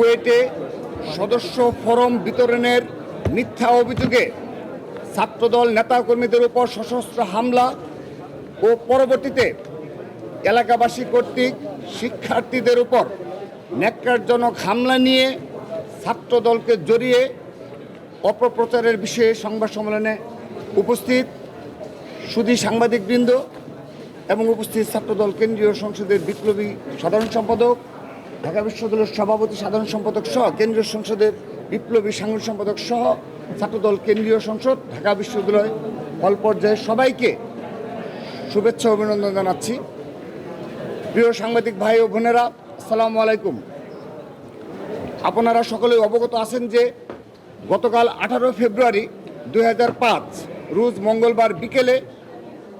কুয়েটে সদস্য ফরম বিতরণের মিথ্যা অভিযোগে ছাত্রদল নেতাকর্মীদের উপর সশস্ত্র হামলা ও পরবর্তীতে এলাকাবাসী কর্তৃক শিক্ষার্থীদের উপর ন্যাক্কারজনক হামলা নিয়ে ছাত্রদলকে জড়িয়ে অপপ্রচারের বিষয়ে সংবাদ সম্মেলনে উপস্থিত সুদী সাংবাদিকবৃন্দ এবং উপস্থিত ছাত্রদল কেন্দ্রীয় সংসদের বিপ্লবী সাধারণ সম্পাদক ঢাকা বিশ্ববিদ্যালয়ের সভাপতি, সাধারণ সম্পাদক সহ কেন্দ্রীয় সংসদের বিপ্লবী সাংগঠনিক সম্পাদক সহ ছাত্রদল কেন্দ্রীয় সংসদ, ঢাকা বিশ্ববিদ্যালয় হল পর্যায়ে সবাইকে শুভেচ্ছা অভিনন্দন জানাচ্ছি। প্রিয় সাংবাদিক ভাই ও বোনেরা, আসসালামু আলাইকুম। আপনারা সকলে অবগত আছেন যে গতকাল আঠারো ফেব্রুয়ারি দু হাজার পাঁচ, রোজ মঙ্গলবার বিকেলে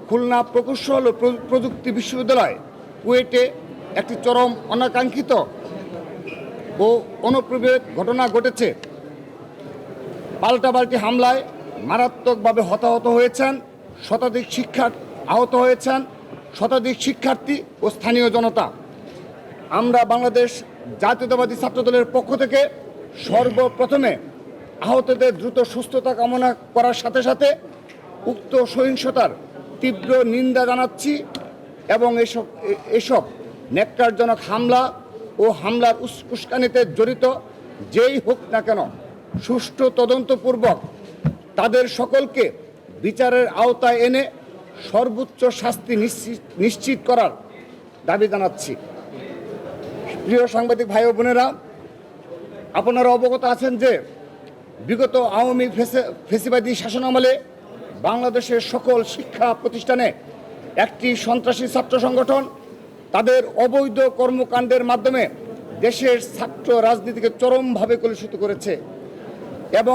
খুলনা প্রকৌশল ও প্র- প্রযুক্তি বিশ্ববিদ্যালয় কুয়েটে একটি চরম অনাকাঙ্ক্ষিত ও অনুপ্রবেশ ঘটনা ঘটেছে। পাল্টাপাল্টি হামলায় মারাত্মকভাবে হতাহত হয়েছেন শতাধিক শিক্ষা আহত হয়েছেন শতাধিক শিক্ষার্থী ও স্থানীয় জনতা। আমরা বাংলাদেশ জাতীয়তাবাদী ছাত্রদলের পক্ষ থেকে সর্বপ্রথমে আহতদের দ্রুত সুস্থতা কামনা করার সাথে সাথে উক্ত সহিংসতার তীব্র নিন্দা জানাচ্ছি এবং এসব এসব নেককারজনক হামলা ও হামলার উস- উস্কানিতে জড়িত যেই হোক না কেন, সুষ্ঠু তদন্তপূর্বক তাদের সকলকে বিচারের আওতায় এনে সর্বোচ্চ শাস্তি নিশ্চিত করার দাবি জানাচ্ছি। প্রিয় সাংবাদিক ভাই ও বোনেরা, আপনারা অবগত আছেন যে বিগত আওয়ামী ফেসে- ফেসিবাদী শাসনামলে বাংলাদেশের সকল শিক্ষা প্রতিষ্ঠানে একটি সন্ত্রাসী ছাত্র সংগঠন তাদের অবৈধ কর্মকাণ্ডের মাধ্যমে দেশের ছাত্র রাজনীতিকে চরমভাবে কলুষিত করেছে এবং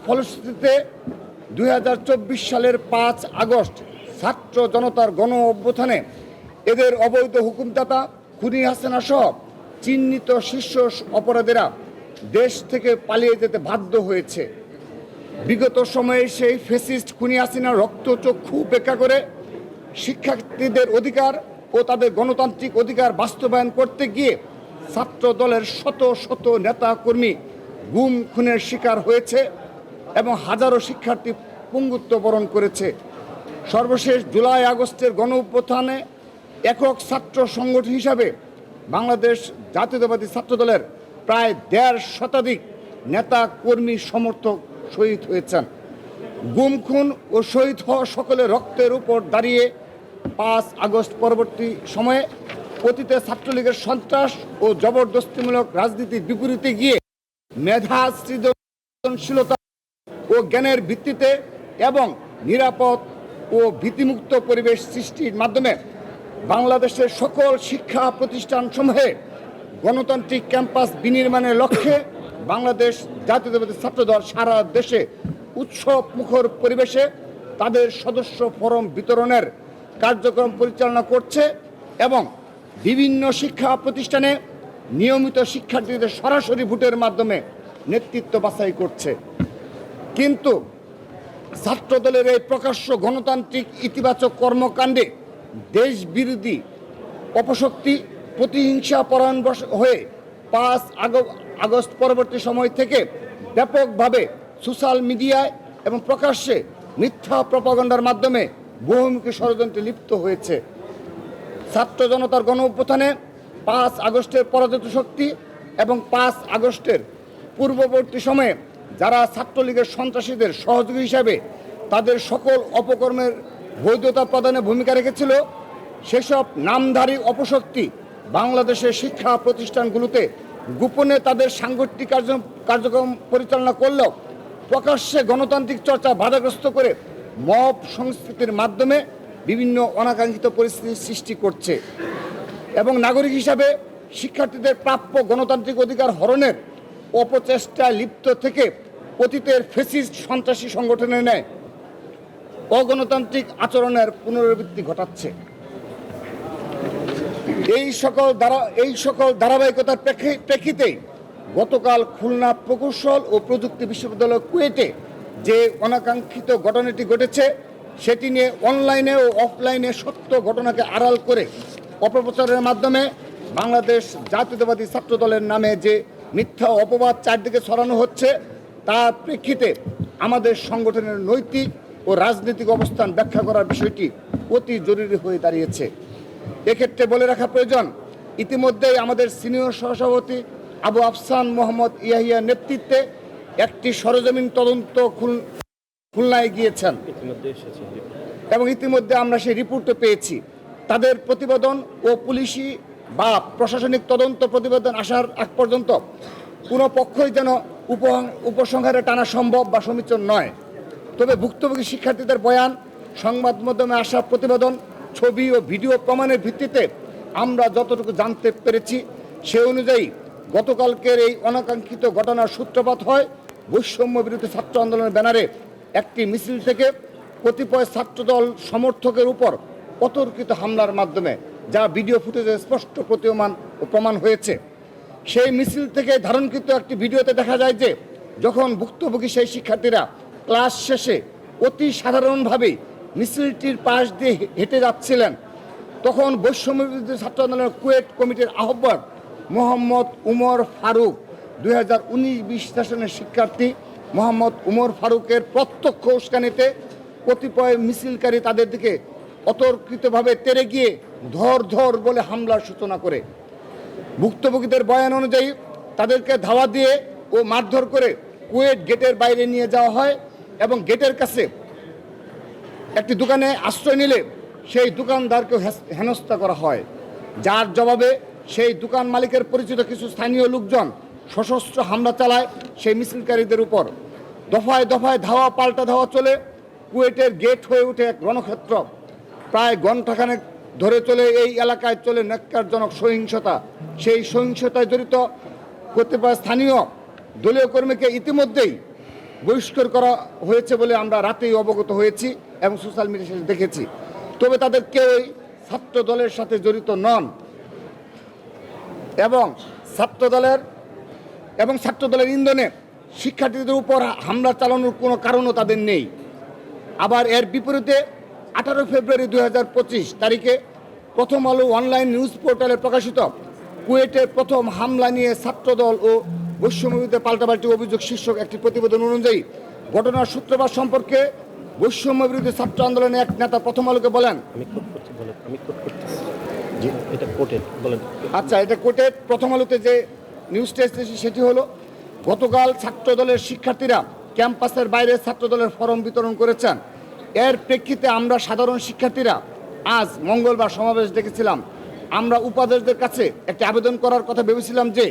ফলশ্রুতিতে দুই হাজার চব্বিশ সালের পাঁচ আগস্ট ছাত্র জনতার গণ অভ্যুত্থানে এদের অবৈধ হুকুমদাতা খুনি হাসিনা সহ চিহ্নিত শীর্ষ অপরাধীরা দেশ থেকে পালিয়ে যেতে বাধ্য হয়েছে। বিগত সময়ে সেই ফেসিস্ট খুনি হাসিনার রক্তচক্ষু উপেক্ষা করে শিক্ষার্থীদের অধিকার ও তাদের গণতান্ত্রিক অধিকার বাস্তবায়ন করতে গিয়ে ছাত্র দলের শত শত নেতা কর্মী গুম, খুনের শিকার হয়েছে এবং হাজারো শিক্ষার্থী পঙ্গুত্ব বরণ করেছে। সর্বশেষ জুলাই আগস্টের গণ অভ্যুত্থানে একক ছাত্র সংগঠন হিসাবে বাংলাদেশ জাতীয়তাবাদী ছাত্রদলের প্রায় দেড় শতাধিক নেতা কর্মী সমর্থক শহীদ হয়েছেন। গুম, খুন ও শহীদ হওয়া সকলের রক্তের উপর দাঁড়িয়ে পাঁচ আগস্ট পরবর্তী সময়ে অতীতে ছাত্রলীগের সন্ত্রাস ও জবরদস্তিমূলক রাজনীতির বিপরীতে গিয়ে মেধা, সৃজনশীলতা ও জ্ঞানের ভিত্তিতে এবং নিরাপদ ও ভীতিমুক্ত পরিবেশ সৃষ্টির মাধ্যমে বাংলাদেশের সকল শিক্ষা প্রতিষ্ঠানসমূহে গণতান্ত্রিক ক্যাম্পাস বিনির্মাণের লক্ষ্যে বাংলাদেশ জাতীয়তাবাদী ছাত্রদল সারা দেশে উৎসব মুখর পরিবেশে তাদের সদস্য ফরম বিতরণের কার্যক্রম পরিচালনা করছে এবং বিভিন্ন শিক্ষা প্রতিষ্ঠানে নিয়মিত শিক্ষার্থীদের সরাসরি ভোটের মাধ্যমে নেতৃত্ব বাছাই করছে। কিন্তু ছাত্রদলের এই প্রকাশ্য গণতান্ত্রিক ইতিবাচক কর্মকাণ্ডে দেশ বিরোধী অপশক্তি প্রতিহিংসা পরায়ণ হয়ে পাঁচ আগ- আগস্ট পরবর্তী সময় থেকে ব্যাপকভাবে সোশ্যাল মিডিয়ায় এবং প্রকাশ্যে মিথ্যা প্রপাগণ্ডার মাধ্যমে বহুমুখী ষড়যন্ত্রে লিপ্ত হয়েছে। ছাত্র জনতার গণ অভ্যুত্থানে পাঁচ আগস্টের পরাজিত শক্তি এবং পাঁচ আগস্টের পূর্ববর্তী সময়ে যারা ছাত্রলীগের সন্ত্রাসীদের সহযোগী হিসাবে তাদের সকল অপকর্মের বৈধতা প্রদানে ভূমিকা রেখেছিল, সেসব নামধারী অপশক্তি বাংলাদেশের শিক্ষা প্রতিষ্ঠানগুলোতে গোপনে তাদের সাংগঠনিক কার্য- কার্যক্রম পরিচালনা করলেও প্রকাশ্যে গণতান্ত্রিক চর্চা বাধাগ্রস্ত করে মব সংস্কৃতির মাধ্যমে বিভিন্ন অনাকাঙ্ক্ষিত পরিস্থিতির সৃষ্টি করছে। এবং নাগরিক হিসাবে শিক্ষার্থীদের প্রাপ্য গণতান্ত্রিক অধিকার হরণের অপচেষ্টায় লিপ্ত থেকে অতীতের ফেসিস্ট সন্ত্রাসী সংগঠনের ন্যায় অগণতান্ত্রিক আচরণের পুনরাবৃত্তি ঘটাচ্ছে। এই সকল দ্বারা, এই সকল ধারাবাহিকতার প্রেক্ষি- প্রেক্ষিতেই গতকাল খুলনা প্রকৌশল ও প্রযুক্তি বিশ্ববিদ্যালয় কুয়েটে যে অনাকাঙ্ক্ষিত ঘটনাটি ঘটেছে, সেটি নিয়ে অনলাইনে ও অফলাইনে সত্য ঘটনাকে আড়াল করে অপপ্রচারের মাধ্যমে বাংলাদেশ জাতীয়তাবাদী ছাত্র দলের নামে যে মিথ্যা অপবাদ চারদিকে ছড়ানো হচ্ছে, তার প্রেক্ষিতে আমাদের সংগঠনের নৈতিক ও রাজনৈতিক অবস্থান ব্যাখ্যা করার বিষয়টি অতি জরুরি হয়ে দাঁড়িয়েছে। এক্ষেত্রে বলে রাখা প্রয়োজন, ইতিমধ্যেই আমাদের সিনিয়র সহসভাপতি আবু আফসান মোহাম্মদ ইয়াহিয়ার নেতৃত্বে একটি সরজমিন তদন্ত খুল- খুলনায় গিয়েছেন। এবং ইতিমধ্যে আমরা সেই রিপোর্টও পেয়েছি। তাদের প্রতিবেদন ও পুলিশি বা প্রশাসনিক তদন্ত প্রতিবেদন আসার আগ পর্যন্ত কোনো পক্ষই যেন উপ- উপসংহারে টানা সম্ভব বা সমীচীন নয়। তবে ভুক্তভোগী শিক্ষার্থীদের বয়ান সংবাদ মাধ্যমে আসা প্রতিবেদন ছবি ও ভিডিও প্রমাণের ভিত্তিতে আমরা যতটুকু জানতে পেরেছি সে অনুযায়ী গতকালকের এই অনাকাঙ্ক্ষিত ঘটনার সূত্রপাত হয় বৈষম্য বিরোধী ছাত্র আন্দোলনের ব্যানারে একটি মিছিল থেকে কতিপয় ছাত্রদল সমর্থকের উপর অতর্কিত হামলার মাধ্যমে যা ভিডিও ফুটেজে স্পষ্ট প্রতীয়মান ও প্রমাণ হয়েছে। সেই মিছিল থেকে ধারণকৃত একটি ভিডিওতে দেখা যায় যে, যখন ভুক্তভোগী সেই শিক্ষার্থীরা ক্লাস শেষে অতি সাধারণভাবেই মিছিলটির পাশ দিয়ে হেঁটে যাচ্ছিলেন, তখন বৈষম্য ছাত্র আন্দোলনের কুয়েট কমিটির আহ্বায়ক মোহাম্মদ উমর ফারুক দুই হাজার উনিশ বিশ শিক্ষার্থী মোহাম্মদ উমর ফারুকের প্রত্যক্ষ উস্কানিতে কতিপয় মিছিলকারী তাদের দিকে অতর্কিতভাবে তেরে গিয়ে ধর ধর বলে হামলার সূচনা করে। ভুক্তভোগীদের বয়ান অনুযায়ী তাদেরকে ধাওয়া দিয়ে ও মারধর করে কুয়েট গেটের বাইরে নিয়ে যাওয়া হয় এবং গেটের কাছে একটি দোকানে আশ্রয় নিলে সেই দোকানদারকে হেনস্থা করা হয়। যার জবাবে সেই দোকান মালিকের পরিচিত কিছু স্থানীয় লোকজন সশস্ত্র হামলা চালায় সেই মিছিলকারীদের উপর। দফায় দফায় ধাওয়া পাল্টা ধাওয়া চলে, কুয়েটের গেট হয়ে ওঠে এক রণক্ষেত্র। প্রায় ঘণ্টাখানেক ধরে চলে এই এলাকায় চলে ন্যাক্কারজনক সহিংসতা। সেই সহিংসতায় জড়িত কতিপয় স্থানীয় দলীয় কর্মীকে ইতিমধ্যেই বহিষ্কার করা হয়েছে বলে আমরা রাতেই অবগত হয়েছি এবং সোশ্যাল মিডিয়ায় দেখেছি। তবে তাদের কেউই ছাত্র দলের সাথে জড়িত নন এবং ছাত্র দলের এবং ছাত্রদলের ইন্ধনে শিক্ষার্থীদের উপর হামলা চালানোর কোনো কারণও তাদের নেই। আবার এর বিপরীতে আঠারো ফেব্রুয়ারি দু হাজার পঁচিশ তারিখে প্রথম আলো অনলাইন নিউজ পোর্টালে প্রকাশিত কুয়েটের প্রথম হামলা নিয়ে ছাত্রদল ও বৈষম্যবিরুদ্ধে পাল্টাপাল্টি অভিযোগ শীর্ষক একটি প্রতিবেদন অনুযায়ী ঘটনার সূত্রপাত সম্পর্কে বৈষম্য বিরোধী ছাত্র আন্দোলনের এক নেতা প্রথম আলোকে বলেন এটা কোটের আচ্ছা এটা কোর্টের প্রথম আলোতে যে নিউজটা এসেছে সেটি হলো গতকাল ছাত্র দলের শিক্ষার্থীরা ক্যাম্পাসের বাইরে ছাত্র দলের ফরম বিতরণ করেছেন। এর প্রেক্ষিতে আমরা সাধারণ শিক্ষার্থীরা আজ মঙ্গলবার সমাবেশ দেখেছিলাম আমরা উপাধ্যক্ষদের কাছে একটি আবেদন করার কথা ভেবেছিলাম যে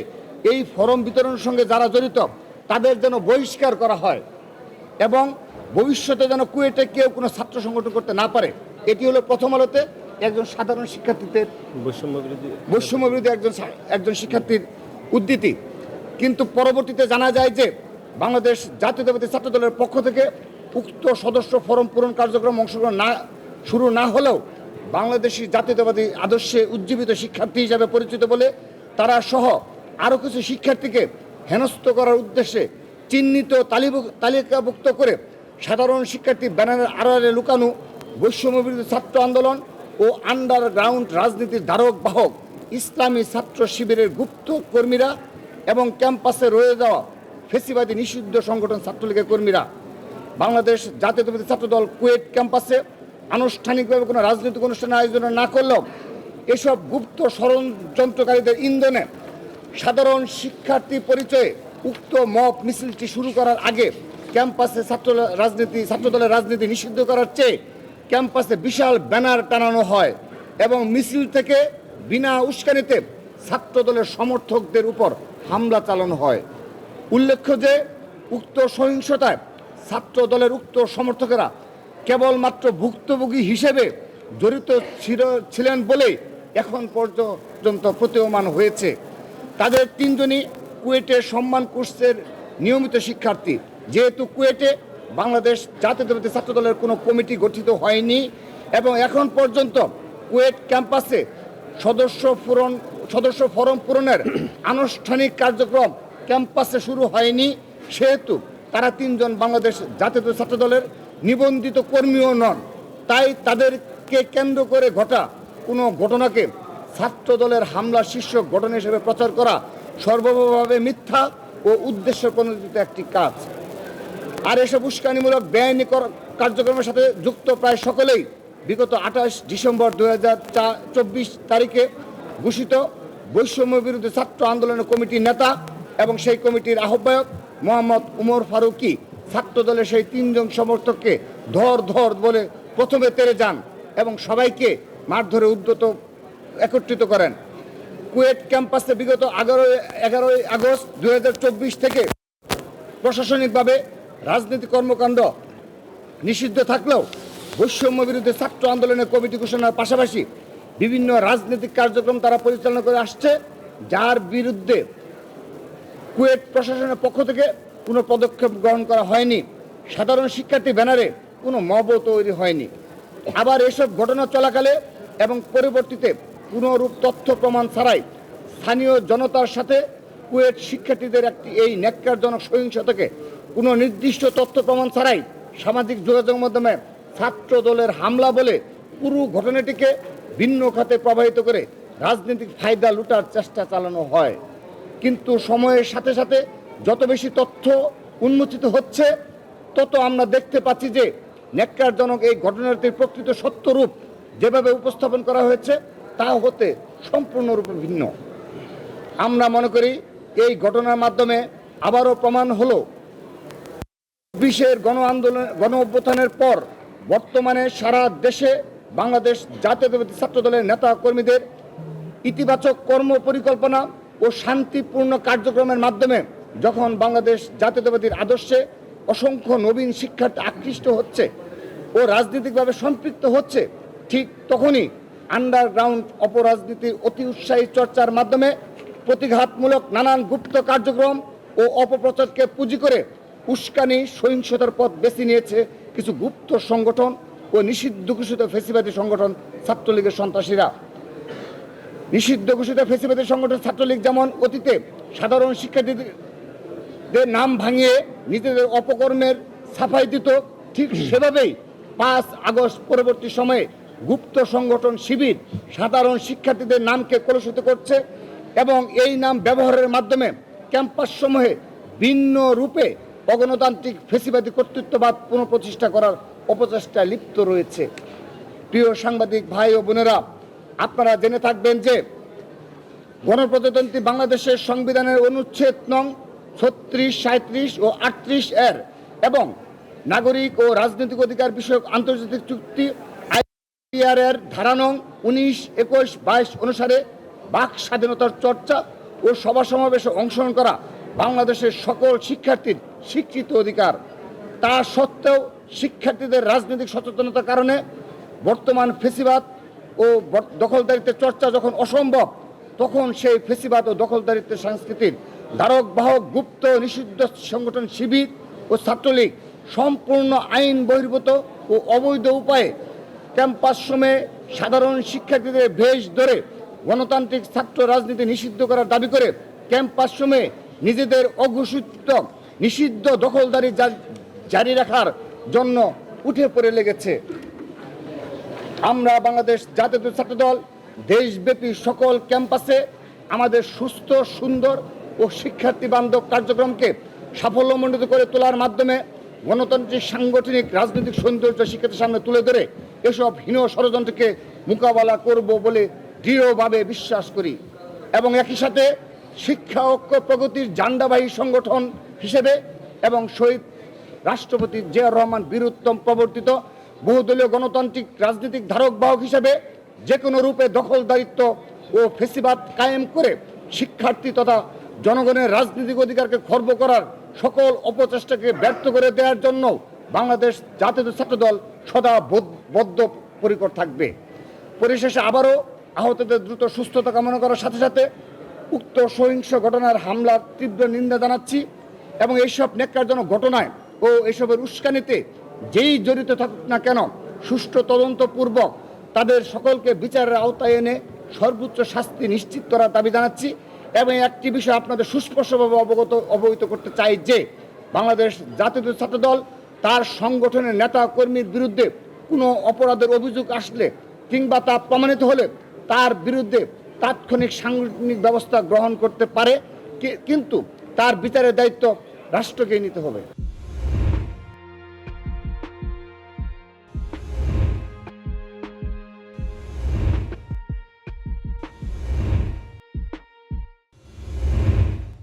এই ফরম বিতরণের সঙ্গে যারা জড়িত তাদের যেন বহিষ্কার করা হয় এবং ভবিষ্যতে যেন কুয়েটে কেউ কোনো ছাত্র সংগঠন করতে না পারে। এটি হলো প্রথম আলোতে একজন সাধারণ শিক্ষার্থীদের বৈষম্য বিরোধী একজন একজন শিক্ষার্থীর উদ্ধৃতি। কিন্তু পরবর্তীতে জানা যায় যে বাংলাদেশ জাতীয়তাবাদী ছাত্র দলের পক্ষ থেকে উক্ত সদস্য ফরম পূরণ কার্যক্রম অংশগ্রহণ না, শুরু না হলেও বাংলাদেশি জাতীয়তাবাদী আদর্শে উজ্জীবিত শিক্ষার্থী হিসাবে পরিচিত বলে তারা সহ আরও কিছু শিক্ষার্থীকে হেনস্থ করার উদ্দেশ্যে চিহ্নিত তালিকাভুক্ত করে সাধারণ শিক্ষার্থী ব্যানারের আড়ালে লুকানো বৈষম্য বিরোধী ছাত্র আন্দোলন ও আন্ডারগ্রাউন্ড রাজনীতির ধারক বাহক ইসলামী ছাত্র শিবিরের গুপ্ত কর্মীরা এবং ক্যাম্পাসে রয়ে যাওয়া ফেসিবাদী নিষিদ্ধ সংগঠন ছাত্রলীগের কর্মীরা। বাংলাদেশ জাতীয়তাবাদী ছাত্রদল কুয়েট ক্যাম্পাসে আনুষ্ঠানিকভাবে কোনো রাজনৈতিক অনুষ্ঠানের আয়োজন না করলেও এসব গুপ্ত ষড়যন্ত্রকারীদের ইন্ধনে সাধারণ শিক্ষার্থী পরিচয়ে উক্ত মপ মিছিলটি শুরু করার আগে ক্যাম্পাসে ছাত্র রাজনীতি, ছাত্রদলের রাজনীতি নিষিদ্ধ করার চেয়ে ক্যাম্পাসে বিশাল ব্যানার টানানো হয় এবং মিছিল থেকে বিনা উস্কানিতে ছাত্রদলের সমর্থকদের উপর হামলা চালানো হয়। উল্লেখ্য যে, উক্ত সহিংসতায় ছাত্র দলের উক্ত সমর্থকেরা কেবলমাত্র ভুক্তভোগী হিসেবে জড়িত ছিল- ছিলেন বলেই এখন পর্যন্ত প্রতীয়মান হয়েছে। তাদের তিনজনই কুয়েটের সম্মান কোর্সের নিয়মিত শিক্ষার্থী। যেহেতু কুয়েটে বাংলাদেশ জাতীয়তাবাদী ছাত্র দলের কোনো কমিটি গঠিত হয়নি এবং এখন পর্যন্ত কুয়েট ক্যাম্পাসে সদস্য পূরণ, সদস্য ফরম পূরণের আনুষ্ঠানিক কার্যক্রম ক্যাম্পাসে শুরু হয়নি, সেহেতু তারা তিনজন বাংলাদেশ জাতীয় ছাত্র দলের নিবন্ধিত কর্মীও নন। তাই তাদেরকে কেন্দ্র করে ঘটা কোনো ঘটনাকে ছাত্র দলের হামলা শীর্ষক ঘটনা হিসেবে প্রচার করা সর্বভাবে মিথ্যা ও উদ্দেশ্য প্রণোদিত একটি কাজ। আর এসব উস্কানিমূলক বেআইনি কার্যক্রমের সাথে যুক্ত প্রায় সকলেই বিগত আঠাশ ডিসেম্বর দু তারিখে ঘোষিত বৈষম্য বিরুদ্ধে ছাত্র আন্দোলনের কমিটির নেতা এবং সেই কমিটির আহ্বায়ক মোহাম্মদ উমর ফারুকি ছাত্র দলের সেই তিনজন সমর্থককে ধর ধর বলে প্রথমে তেরে যান এবং সবাইকে মারধরে উদ্যত একত্রিত করেন। কুয়েট ক্যাম্পাসে বিগত এগারোই এগারোই আগস্ট দু হাজার চব্বিশ থেকে প্রশাসনিকভাবে রাজনৈতিক কর্মকাণ্ড নিষিদ্ধ থাকলেও বৈষম্য বিরুদ্ধে ছাত্র আন্দোলনের কমিটি ঘোষণার পাশাপাশি বিভিন্ন রাজনৈতিক কার্যক্রম তারা পরিচালনা করে আসছে, যার বিরুদ্ধে কুয়েট প্রশাসনের পক্ষ থেকে কোনো পদক্ষেপ গ্রহণ করা হয়নি। সাধারণ শিক্ষার্থী ব্যানারে কোনো মবও তৈরি হয়নি। আবার এসব ঘটনা চলাকালে এবং পরবর্তীতে পুনরূপ তথ্য প্রমাণ ছাড়াই স্থানীয় জনতার সাথে কুয়েট শিক্ষার্থীদের একটি এই ন্যাক্কারজনক সহিংসতাকে কোনো নির্দিষ্ট তথ্য প্রমাণ ছাড়াই সামাজিক যোগাযোগ মাধ্যমে ছাত্র দলের হামলা বলে পুরো ঘটনাটিকে ভিন্ন খাতে প্রবাহিত করে রাজনৈতিক ফায়দা লুটার চেষ্টা চালানো হয়। কিন্তু সময়ের সাথে সাথে যত বেশি তথ্য উন্মোচিত হচ্ছে, তত আমরা দেখতে পাচ্ছি যে ন্যাক্কারজনক এই ঘটনাটির প্রকৃত সত্যরূপ যেভাবে উপস্থাপন করা হয়েছে, তা হতে সম্পূর্ণরূপে ভিন্ন। আমরা মনে করি এই ঘটনার মাধ্যমে আবারও প্রমাণ হলো বিশের গণ আন্দোলন, গণ অভ্যুত্থানের পর বর্তমানে সারা দেশে বাংলাদেশ জাতীয়তাবাদী ছাত্র দলের নেতা কর্মীদের ইতিবাচক কর্ম পরিকল্পনা ও শান্তিপূর্ণ কার্যক্রমের মাধ্যমে যখন বাংলাদেশ জাতীয়তাবাদীর আদর্শে অসংখ্য নবীন শিক্ষার্থী আকৃষ্ট হচ্ছে ও রাজনৈতিকভাবে সম্পৃক্ত হচ্ছে, ঠিক তখনই আন্ডারগ্রাউন্ড অপরাজনীতির অতি উৎসাহী চর্চার মাধ্যমে প্রতিঘাতমূলক নানান গুপ্ত কার্যক্রম ও অপপ্রচারকে পুঁজি করে উস্কানি, সহিংসতার পথ বেছে নিয়েছে কিছু গুপ্ত সংগঠন ও নিষিদ্ধ ঘোষিত ফেসিবাদী সংগঠন ছাত্রলীগের সন্ত্রাসীরা। নিষিদ্ধ ঘোষিত ফেসিবাদী সংগঠন ছাত্রলীগ যেমন অতীতে সাধারণ শিক্ষার্থীদের নাম ভাঙিয়ে নিজেদের অপকর্মের সাফাই দিত ঠিক সেভাবেই পাঁচ আগস্ট পরবর্তী সময়ে গুপ্ত সংগঠন শিবির সাধারণ শিক্ষার্থীদের নামকে কলুষিত করছে এবং এই নাম ব্যবহারের মাধ্যমে ক্যাম্পাস সমূহে ভিন্ন রূপে অগণতান্ত্রিক ফেসিবাদী কর্তৃত্ববাদ পুনঃপ্রতিষ্ঠা করার অপচেষ্টায় লিপ্ত রয়েছে। প্রিয় সাংবাদিক ভাই ও বোনেরা, আপনারা জেনে থাকবেন যে গণপ্রজাতন্ত্রী বাংলাদেশের সংবিধানের অনুচ্ছেদ নং ছত্রিশ সাঁত্রিশ ও আটত্রিশ এর এবং নাগরিক ও রাজনৈতিক অধিকার বিষয়ক আন্তর্জাতিক চুক্তি আইপিআর এর ধারা নং উনিশ, একুশ, বাইশ অনুসারে বাক স্বাধীনতার চর্চা ও সভা সমাবেশে অংশগ্রহণ করা বাংলাদেশের সকল শিক্ষার্থীর স্বীকৃত অধিকার। তা সত্ত্বেও শিক্ষার্থীদের রাজনৈতিক সচেতনতার কারণে বর্তমান ফেসিবাদ ও দখলদারিত্বের চর্চা যখন অসম্ভব, তখন সেই ফেসিবাদ ও দখলদারিত্বের সংস্কৃতির ধারক বাহক গুপ্ত নিষিদ্ধ সংগঠন শিবির ও ছাত্রলীগ সম্পূর্ণ আইন বহির্ভূত ও অবৈধ উপায়ে ক্যাম্পাস সময়ে সাধারণ শিক্ষার্থীদের ভেষ ধরে গণতান্ত্রিক ছাত্র রাজনীতি নিষিদ্ধ করার দাবি করে ক্যাম্পাস সময়ে নিজেদের অঘোষিত নিষিদ্ধ দখলদারি জারি রাখার জন্য উঠে পড়ে লেগেছে। আমরা বাংলাদেশ জাতীয় ছাত্র দল দেশব্যাপী সকল ক্যাম্পাসে আমাদের সুস্থ, সুন্দর ও শিক্ষার্থী বান্ধব কার্যক্রমকে সাফল্যমণ্ডিত করে তোলার মাধ্যমে গণতান্ত্রিক, সাংগঠনিক, রাজনৈতিক সৌন্দর্য শিক্ষার্থীর সামনে তুলে ধরে এসব হীন ষড়যন্ত্রকে মোকাবেলা করব বলে দৃঢ়ভাবে বিশ্বাস করি। এবং একই সাথে শিক্ষা, ঐক্য, প্রগতির জান্ডাবাহী সংগঠন হিসেবে এবং শহীদ রাষ্ট্রপতি জিয়াউর রহমান বীরুত্তম প্রবর্তিত বহুদলীয় গণতান্ত্রিক রাজনৈতিক ধারক বাহক হিসেবে যে কোনো রূপে দখলদারিত্ব ও ফেসিবাদ কায়েম করে শিক্ষার্থী তথা জনগণের রাজনৈতিক অধিকারকে খর্ব করার সকল অপচেষ্টাকে ব্যর্থ করে দেওয়ার জন্য বাংলাদেশ জাতীয় ছাত্র দল সদা বদ্ধ- পরিকর থাকবে। পরিশেষে আবারও আহতদের দ্রুত সুস্থতা কামনা করার সাথে সাথে উক্ত সহিংস ঘটনার হামলার তীব্র নিন্দা জানাচ্ছি এবং এইসব নেককারজনক ঘটনায় ও এসবের উস্কানিতে যেই জড়িত থাকুক না কেন, সুষ্ঠু তদন্তপূর্বক তাদের সকলকে বিচারের আওতায় এনে সর্বোচ্চ শাস্তি নিশ্চিত করার দাবি জানাচ্ছি এবং একটি বিষয় আপনাদের সুস্পষ্টভাবে অবগত, অবহিত করতে চাই যে, বাংলাদেশ জাতীয় ছাত্র দল তার সংগঠনের নেতা কর্মীর বিরুদ্ধে কোনো অপরাধের অভিযোগ আসলে কিংবা তা প্রমাণিত হলে তার বিরুদ্ধে তাৎক্ষণিক সাংগঠনিক ব্যবস্থা গ্রহণ করতে পারে কিন্তু তার বিচারের দায়িত্ব রাষ্ট্রকেই নিতে হবে।